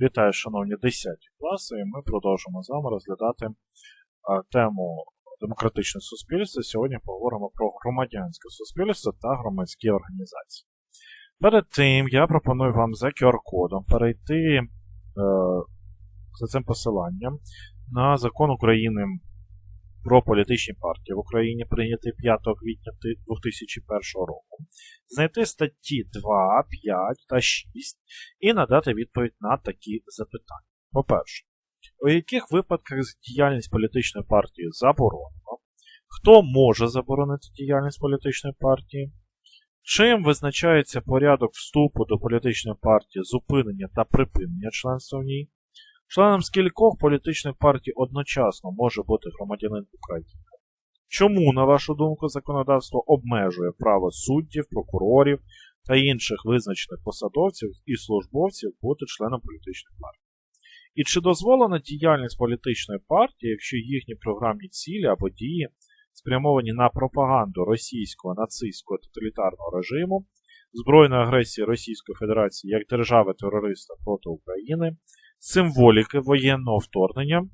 Вітаю, шановні 10 класи, і ми продовжимо з вами розглядати тему демократичне суспільство. Сьогодні поговоримо про громадянське суспільство та громадські організації. Перед тим я пропоную вам за QR-кодом перейти е, за цим посиланням на закон України про політичні партії в Україні, прийнятий 5 квітня 2001 року, знайти статті 2, 5 та 6 і надати відповідь на такі запитання. По-перше, у яких випадках діяльність політичної партії заборонена? Хто може заборонити діяльність політичної партії? Чим визначається порядок вступу до політичної партії, зупинення та припинення членства в ній? Членом скількох політичних партій одночасно може бути громадянин України? Чому, на вашу думку, законодавство обмежує право суддів, прокурорів та інших визначених посадовців і службовців бути членом політичної партії? І чи дозволена діяльність політичної партії, якщо їхні програмні цілі або дії спрямовані на пропаганду російського нацистського тоталітарного режиму, збройної агресії Російської Федерації як держави-терориста проти України, символіки воєнного вторгнення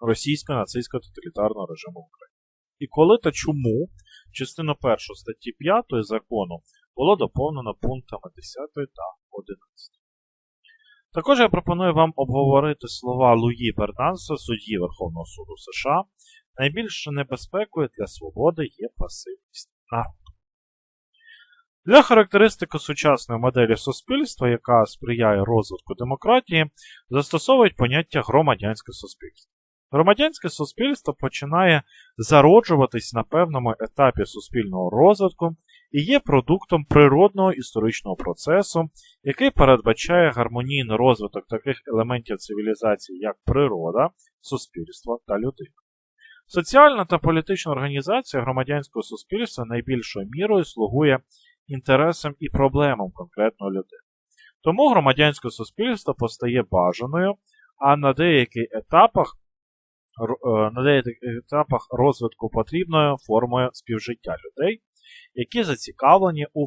російського нацистського тоталітарного режиму в Україні. І коли та чому частину 1 статті 5 закону було доповнено пунктами 10 та 11. Також я пропоную вам обговорити слова Луї Бернанса, судді Верховного суду США. Найбільшою небезпекою для свободи є пасивність народу. Для характеристики сучасної моделі суспільства, яка сприяє розвитку демократії, застосовують поняття громадянське суспільство. Громадянське суспільство починає зароджуватись на певному етапі суспільного розвитку і є продуктом природного історичного процесу, який передбачає гармонійний розвиток таких елементів цивілізації, як природа, суспільство та людина. Соціальна та політична організація громадянського суспільства найбільшою мірою слугує інтересам і проблемам конкретної людини. Тому громадянське суспільство постає бажаною, а на деяких етапах е, на деяких етапах розвитку потрібною формою співжиття людей, які зацікавлені у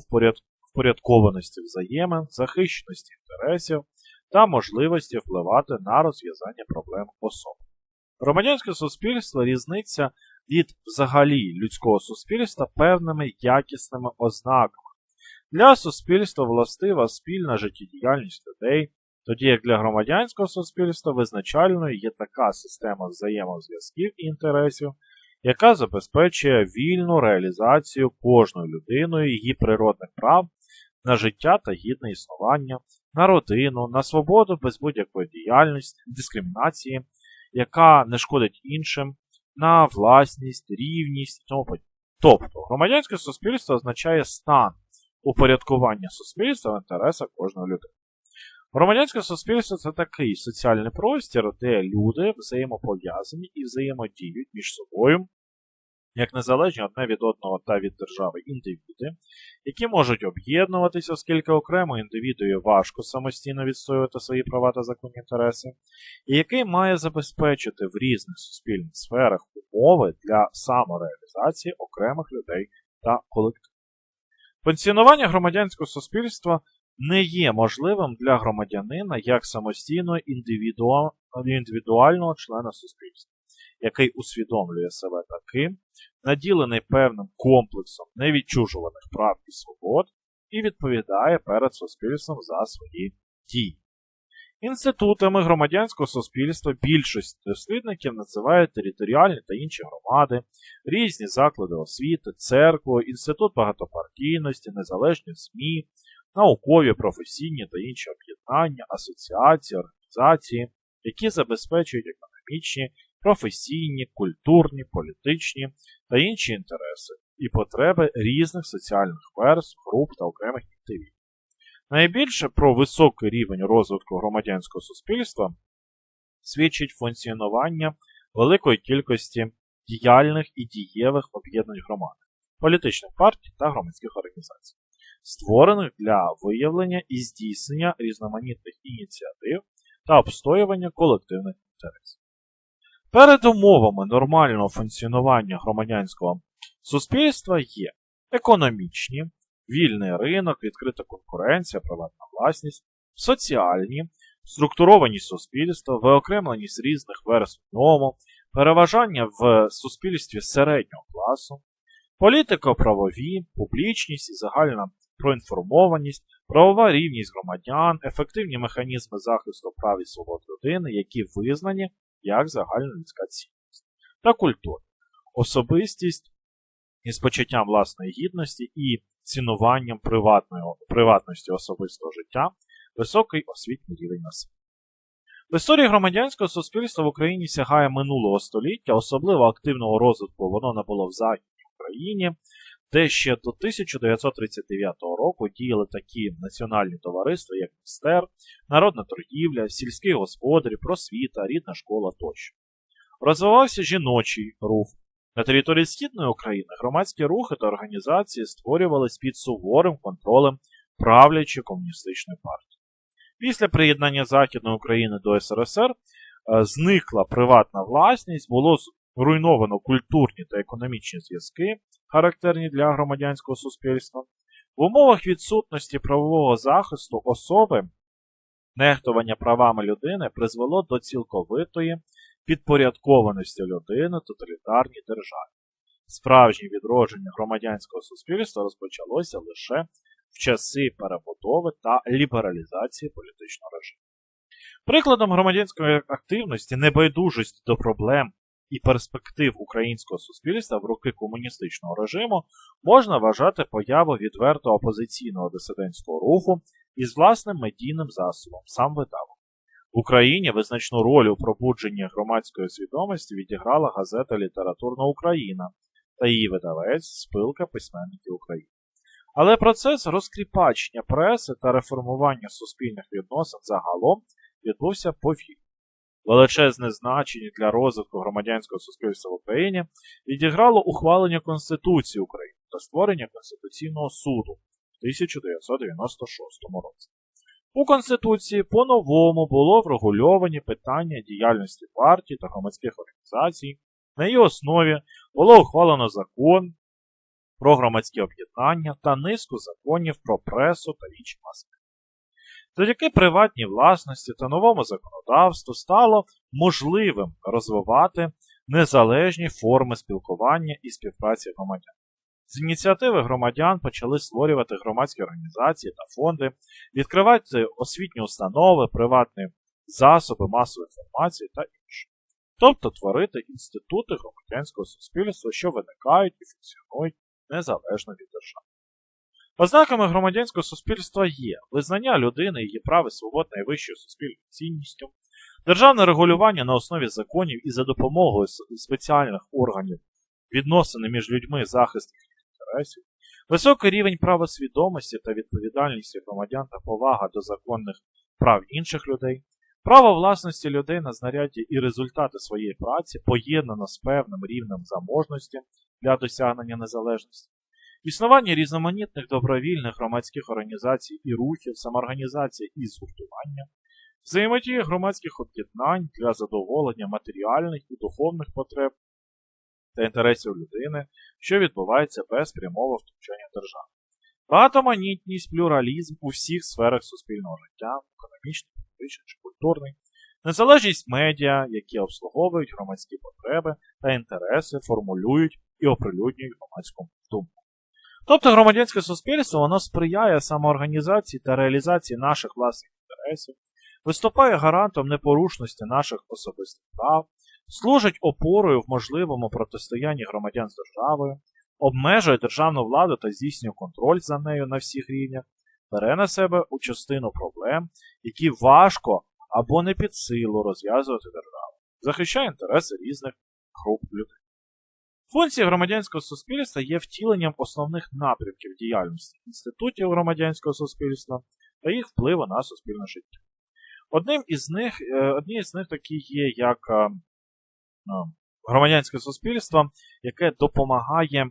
впорядкованості взаємин, захищеності інтересів та можливості впливати на розв'язання проблем особи. Громадянське суспільство різниця від взагалі людського суспільства певними якісними ознаками. Для суспільства властива спільна життєдіяльність людей, тоді як для громадянського суспільства визначальною є така система взаємозв'язків і інтересів, яка забезпечує вільну реалізацію кожною людиною її природних прав на життя та гідне існування, на родину, на свободу без будь-якої діяльності, дискримінації, яка не шкодить іншим, на власність, рівність і тому подібне. Тобто, громадянське суспільство означає стан упорядкування суспільства в інтересах кожної людини. Громадянське суспільство це такий соціальний простір, де люди взаємопов'язані і взаємодіють між собою, як незалежні одне від одного та від держави індивіди, які можуть об'єднуватися, оскільки окремо індивідою важко самостійно відстоювати свої права та законні інтереси, і який має забезпечити в різних суспільних сферах умови для самореалізації окремих людей та колективів. Функціонування громадянського суспільства не є можливим для громадянина як самостійного індивідуального члена суспільства, який усвідомлює себе таким, наділений певним комплексом невідчужуваних прав і свобод, і відповідає перед суспільством за свої дії. Інститутами громадянського суспільства більшість дослідників називають територіальні та інші громади, різні заклади освіти, церкву, інститут багатопартійності, незалежні ЗМІ, наукові, професійні та інші об'єднання, асоціації, організації, які забезпечують економічні, професійні, культурні, політичні та інші інтереси і потреби різних соціальних верств, груп та окремих індивідів. Найбільше про високий рівень розвитку громадянського суспільства свідчить функціонування великої кількості діяльних і дієвих об'єднань громад, політичних партій та громадських організацій, створених для виявлення і здійснення різноманітних ініціатив та обстоювання колективних інтересів. Перед умовами нормального функціонування громадянського суспільства є економічні, вільний ринок, відкрита конкуренція, приватна власність, соціальні, структурованість суспільства, виокремленість різних верств ному, переважання в суспільстві середнього класу, політико-правові, публічність і загальна проінформованість, правова рівність громадян, ефективні механізми захисту прав і свобод людини, які визнані як загальнолюдська цінність, та культура, особистість із почуттям власної гідності і цінуванням приватності особистого життя, високий освітній рівень населення. В історії громадянського суспільства в Україні сягає минулого століття, особливо активного розвитку воно набуло в Західній Україні, де ще до 1939 року діяли такі національні товариства, як містер, народна торгівля, сільські господарі, просвіта, рідна школа тощо. Розвивався жіночий рух. На території Східної України громадські рухи та організації створювались під суворим контролем правлячої комуністичної партії. Після приєднання Західної України до СРСР е, зникла приватна власність, було зруйновано культурні та економічні зв'язки, характерні для громадянського суспільства. В умовах відсутності правового захисту особи нехтування правами людини призвело до цілковитої підпорядкованості людини тоталітарній державі. Справжнє відродження громадянського суспільства розпочалося лише в часи перебудови та лібералізації політичного режиму. Прикладом громадянської активності, небайдужості до проблем і перспектив українського суспільства в роки комуністичного режиму можна вважати появу відверто опозиційного дисидентського руху із власним медійним засобом, сам видав. В Україні визначну роль у пробудженні громадської свідомості відіграла газета Літературна Україна та її видавець Спилка письменників України. Але процес розкріпачення преси та реформування суспільних відносин загалом відбувся повільно. Величезне значення для розвитку громадянського суспільства в Україні відіграло ухвалення Конституції України та створення Конституційного суду в 1996 році. У Конституції по-новому було врегульовані питання діяльності партій та громадських організацій. На її основі було ухвалено закон про громадські об'єднання та низку законів про пресу та інші маски. Завдяки приватній власності та новому законодавству стало можливим розвивати незалежні форми спілкування і співпраці громадян. З ініціативи громадян почали створювати громадські організації та фонди, відкривати освітні установи, приватні засоби масової інформації та інше. Тобто творити інститути громадянського суспільства, що виникають і функціонують незалежно від держави. Ознаками громадянського суспільства є визнання людини, її прав свобод найвищою суспільною цінністю, державне регулювання на основі законів і за допомогою спеціальних органів відносини між людьми захист їхніх інтересів, високий рівень правосвідомості та відповідальності громадян та повага до законних прав інших людей, право власності людей на знаряддя і результати своєї праці поєднано з певним рівнем заможності для досягнення незалежності. Існування різноманітних добровільних громадських організацій і рухів, самоорганізація і згуртування, взаємодія громадських об'єднань для задоволення матеріальних і духовних потреб та інтересів людини, що відбувається без прямого втручання держави. Багатоманітність, плюралізм у всіх сферах суспільного життя, економічний, політичний чи культурний, незалежність медіа, які обслуговують громадські потреби та інтереси, формулюють і оприлюднюють громадську думку. Тобто громадянське суспільство воно сприяє самоорганізації та реалізації наших власних інтересів, виступає гарантом непорушності наших особистих прав, служить опорою в можливому протистоянні громадян з державою, обмежує державну владу та здійснює контроль за нею на всіх рівнях, бере на себе у частину проблем, які важко або не під силу розв'язувати державу, захищає інтереси різних груп людей. Функції громадянського суспільства є втіленням основних напрямків діяльності інститутів громадянського суспільства та їх впливу на суспільне життя. Одним із них, е, Одні з них такі є як е, громадянське суспільство, яке допомагає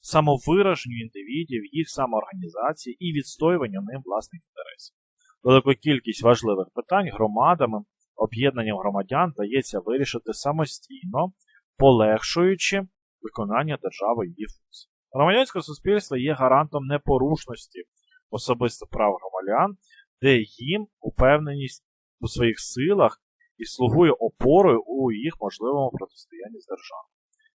самовираженню індивідів, їх самоорганізації і відстоюванню ним власних інтересів. Велику кількість важливих питань громадами, об'єднанням громадян дається вирішити самостійно, полегшуючи виконання держави її функцій. Громадянське суспільство є гарантом непорушності особисто прав громадян, де їм упевненість у своїх силах і слугує опорою у їх можливому протистоянні з державою.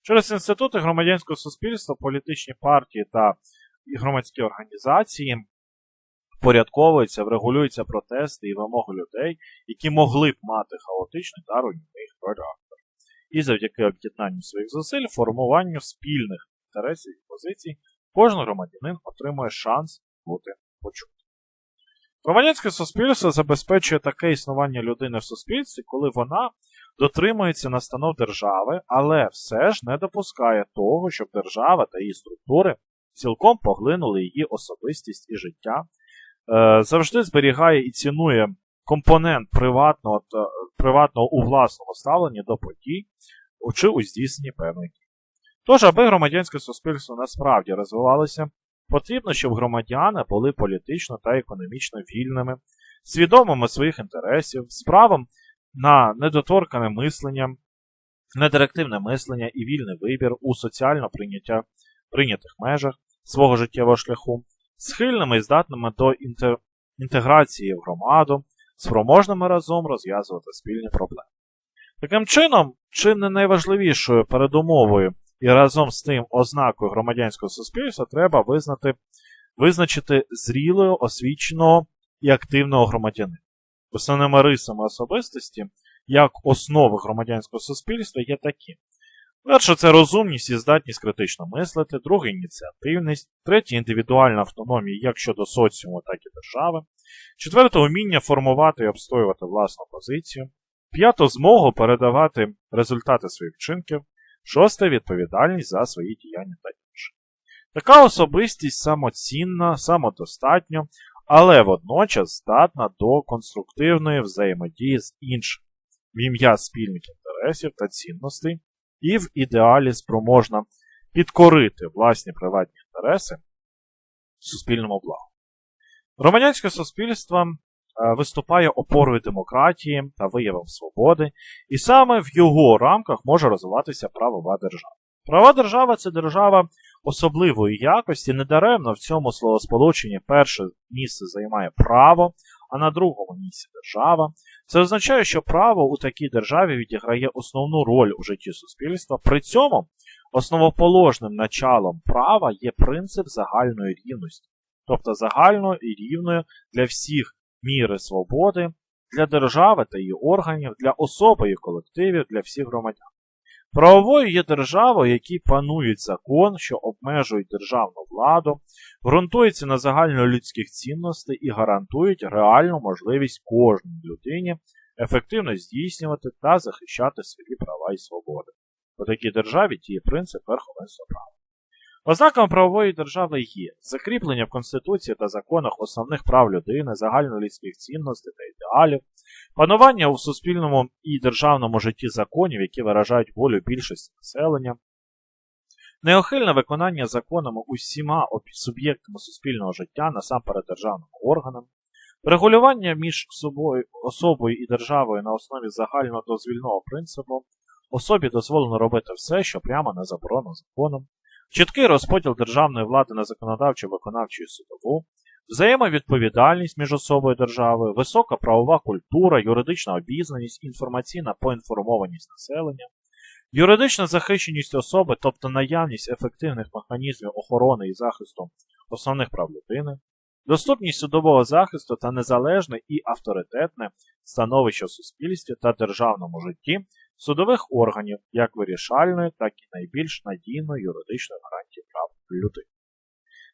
Через інститути громадянського суспільства, політичні партії та громадські організації впорядковуються, врегулюються протести і вимоги людей, які могли б мати хаотичний та руйнівний характер. І завдяки об'єднанню своїх зусиль, формуванню спільних інтересів і позицій, кожен громадянин отримує шанс бути почутим. Громадянське суспільство забезпечує таке існування людини в суспільстві, коли вона дотримується настанов держави, але все ж не допускає того, щоб держава та її структури цілком поглинули її особистість і життя, е, завжди зберігає і цінує компонент приватного приватного у власному ставленні до подій чи у здійсненні певних. Тож, аби громадянське суспільство насправді розвивалося, потрібно, щоб громадяни були політично та економічно вільними, свідомими своїх інтересів, з правом на недоторкане мислення, недирективне мислення і вільний вибір у соціально прийняття, прийнятих межах свого життєвого шляху, схильними і здатними до інтеграції в громаду, спроможними разом розв'язувати спільні проблеми. Таким чином, чи не найважливішою передумовою і разом з тим ознакою громадянського суспільства треба визнати, визначити зрілого, освіченого і активного громадянина. Основними рисами особистості, як основи громадянського суспільства, є такі. Перше, це розумність і здатність критично мислити, друге ініціативність, третє індивідуальна автономія як щодо соціуму, так і держави, четверте уміння формувати і обстоювати власну позицію, п'яте змогу передавати результати своїх вчинків, шосте відповідальність за свої діяння та інше. Така особистість самоцінна, самодостатня, але водночас здатна до конструктивної взаємодії з іншим, в ім'я спільних інтересів та цінностей, і в ідеалі спроможна підкорити власні приватні інтереси суспільному благу. Громадянське суспільство виступає опорою демократії та виявом свободи, і саме в його рамках може розвиватися правова держава. Права держава це держава особливої якості, недаремно в цьому словосполученні перше місце займає право, а на другому місці держава. Це означає, що право у такій державі відіграє основну роль у житті суспільства. При цьому основоположним началом права є принцип загальної рівності, тобто загальної і рівної для всіх міри свободи, для держави та її органів, для особи і колективів, для всіх громадян. Правовою є держава, в якій панують закон, що обмежують державну владу, ґрунтується на загальнолюдських цінностей і гарантують реальну можливість кожній людині ефективно здійснювати та захищати свої права і свободи. У такій державі діє принцип верховенства права. Ознаками правової держави є закріплення в Конституції та законах основних прав людини, загальнолюдських цінностей та ідеалів, панування у суспільному і державному житті законів, які виражають волю більшості населення, неохильне виконання законами усіма суб'єктами суспільного життя насамперед державними органами, регулювання між собою, особою і державою на основі загальнодозвільного принципу, особі дозволено робити все, що прямо не заборонено законом. Чіткий розподіл державної влади на законодавчу, виконавчу і судову, взаємовідповідальність між особою і державою, висока правова культура, юридична обізнаність, інформаційна поінформованість населення, юридична захищеність особи, тобто наявність ефективних механізмів охорони і захисту основних прав людини, доступність судового захисту та незалежне і авторитетне становище в суспільстві та державному житті судових органів як вирішальної, так і найбільш надійної юридичної гарантії прав людини.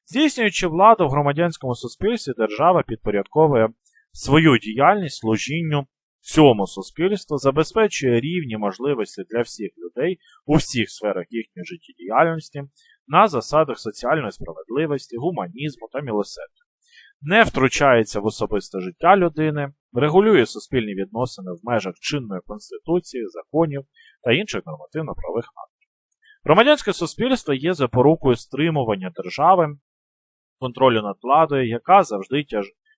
Здійснюючи владу в громадянському суспільстві, держава підпорядковує свою діяльність служінню цьому суспільству, забезпечує рівні можливості для всіх людей у всіх сферах їхньої життєдіяльності на засадах соціальної справедливості, гуманізму та милосердя, не втручається в особисте життя людини, регулює суспільні відносини в межах чинної конституції, законів та інших нормативно-правових актів. Громадянське суспільство є запорукою стримування держави, контролю над владою, яка завжди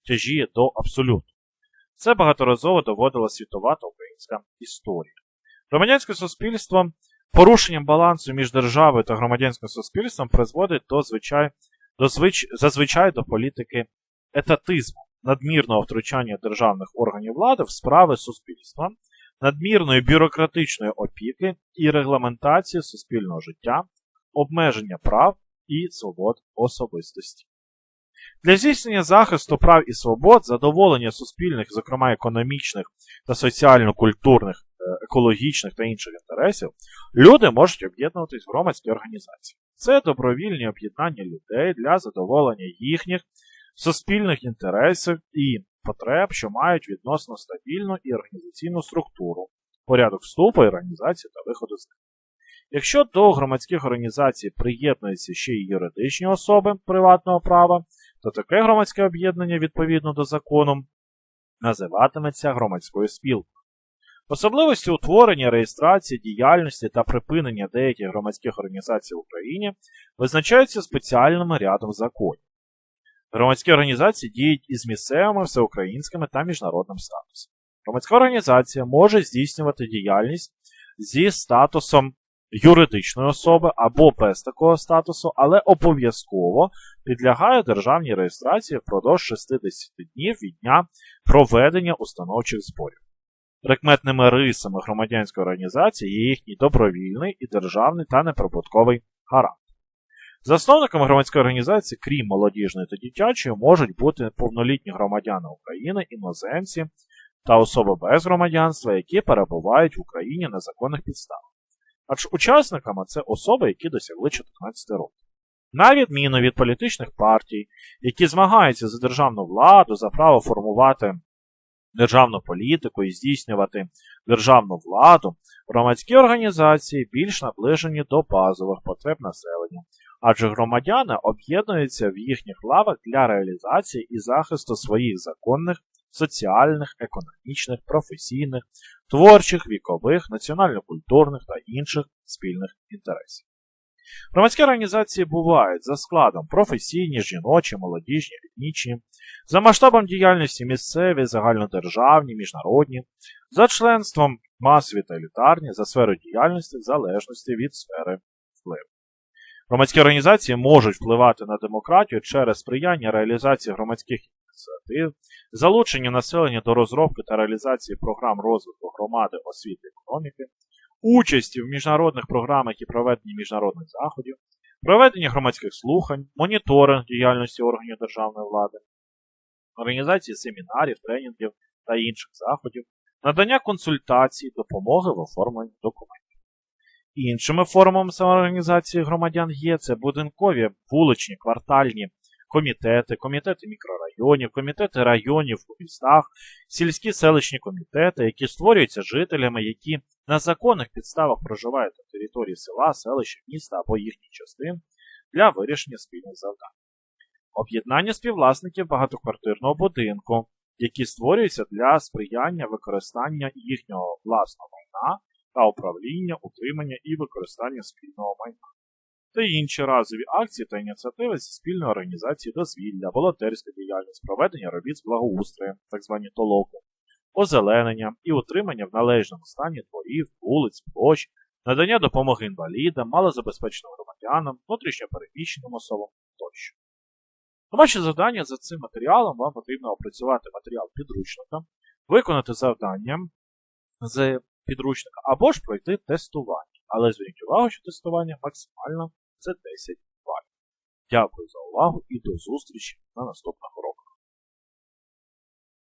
тяжіє до абсолюту. Це багаторазово доводила світова та українська історія. Громадянське суспільство порушенням балансу між державою та громадянським суспільством призводить до звичай, до звич, зазвичай до політики етатизму, надмірного втручання державних органів влади в справи суспільства, надмірної бюрократичної опіки і регламентації суспільного життя, обмеження прав і свобод особистості. Для здійснення захисту прав і свобод, задоволення суспільних, зокрема економічних та соціально-культурних, е, екологічних та інших інтересів, люди можуть об'єднуватись в громадські організації. Це добровільні об'єднання людей для задоволення їхніх суспільних інтересів і потреб, що мають відносно стабільну і організаційну структуру, порядок вступу, організації та виходу з них. Якщо до громадських організацій приєднуються ще й юридичні особи приватного права, то таке громадське об'єднання відповідно до закону називатиметься громадською спілкою. Особливості утворення, реєстрації, діяльності та припинення деяких громадських організацій в Україні визначаються спеціальним рядом законів. Громадські організації діють із місцевими, всеукраїнськими та міжнародним статусом. Громадська організація може здійснювати діяльність зі статусом юридичної особи або без такого статусу, але обов'язково підлягає державній реєстрації впродовж 60 днів від дня проведення установчих зборів. Прикметними рисами громадянської організації є їхній добровільний і державний та неприбутковий характер. Засновниками громадської організації, крім молодіжної та дитячої, можуть бути повнолітні громадяни України, іноземці та особи без громадянства, які перебувають в Україні на законних підставах. Адже учасниками це особи, які досягли 14 років. На відміну від політичних партій, які змагаються за державну владу, за право формувати державну політику і здійснювати державну владу, громадські організації більш наближені до базових потреб населення, адже громадяни об'єднуються в їхніх лавах для реалізації і захисту своїх законних, соціальних, економічних, професійних, творчих, вікових, національно-культурних та інших спільних інтересів. Громадські організації бувають за складом професійні, жіночі, молодіжні, етнічні, за масштабом діяльності місцеві, загальнодержавні, міжнародні, за членством масові та елітарні, за сферою діяльності в залежності від сфери впливу. Громадські організації можуть впливати на демократію через сприяння реалізації громадських ініціатив, залучення населення до розробки та реалізації програм розвитку громади, освіти економіки, участі в міжнародних програмах і проведенні міжнародних заходів, проведення громадських слухань, моніторинг діяльності органів державної влади, організації семінарів, тренінгів та інших заходів, надання консультацій, допомоги в оформленні документів. Іншими формами самоорганізації громадян є це будинкові, вуличні, квартальні комітети, комітети мікрорайонів, комітети районів у містах, сільські селищні комітети, які створюються жителями, які на законних підставах проживають на території села, селища, міста або їхніх частин для вирішення спільних завдань. Об'єднання співвласників багатоквартирного будинку, які створюються для сприяння використання їхнього власного майна та управління, утримання і використання спільного майна. Та інші разові акції та ініціативи зі спільної організації дозвілля, волонтерська діяльність, проведення робіт з благоустроєм, так звані толоки, озеленення і утримання в належному стані дворів, вулиць, площ, надання допомоги інвалідам, малозабезпеченим громадянам, внутрішньопереміщеним особам тощо. Домашнє завдання за цим матеріалом вам потрібно опрацювати матеріал підручника, виконати завдання з підручника або ж пройти тестування. Але зверніть увагу, що тестування максимально це 10 балів. Дякую за увагу і до зустрічі на наступних уроках.